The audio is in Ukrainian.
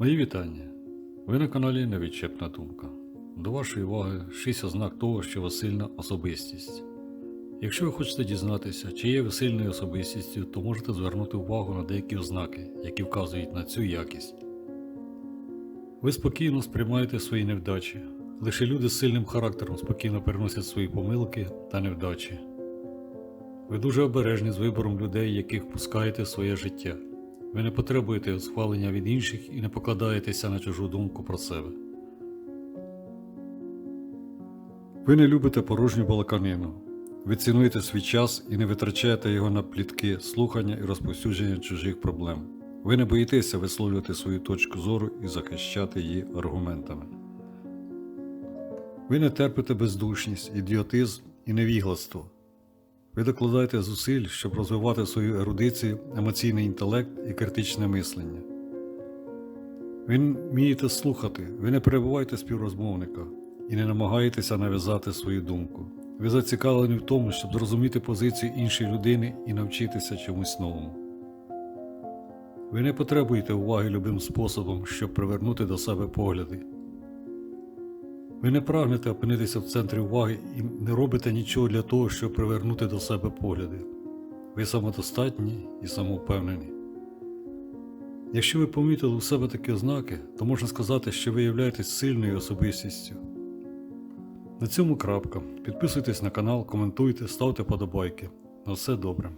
Мої вітання. Ви на каналі Невідчепна думка. До вашої уваги 6 ознак того, що ви сильна особистість. Якщо ви хочете дізнатися, чи є ви сильною особистістю, то можете звернути увагу на деякі ознаки, які вказують на цю якість. Ви спокійно сприймаєте свої невдачі. Лише люди з сильним характером спокійно переносять свої помилки та невдачі. Ви дуже обережні з вибором людей, яких впускаєте в своє життя. Ви не потребуєте схвалення від інших і не покладаєтеся на чужу думку про себе. Ви не любите порожню балаканину. Ви цінуєте свій час і не витрачаєте його на плітки, слухання і розповсюдження чужих проблем. Ви не боїтеся висловлювати свою точку зору і захищати її аргументами. Ви не терпите бездушність, ідіотизм і невігластво. Ви докладаєте зусиль, щоб розвивати свою ерудицію, емоційний інтелект і критичне мислення. Ви вмієте слухати, ви не перебуваєте співрозмовника і не намагаєтеся нав'язати свою думку. Ви зацікавлені в тому, щоб зрозуміти позицію іншої людини і навчитися чомусь новому. Ви не потребуєте уваги любим способом, щоб привернути до себе погляди. Ви не прагнете опинитися в центрі уваги і не робите нічого для того, щоб привернути до себе погляди. Ви самодостатні і самовпевнені. Якщо ви помітили у себе такі ознаки, то можна сказати, що ви являєтесь сильною особистістю. На цьому крапка. Підписуйтесь на канал, коментуйте, ставте подобайки. На все добре.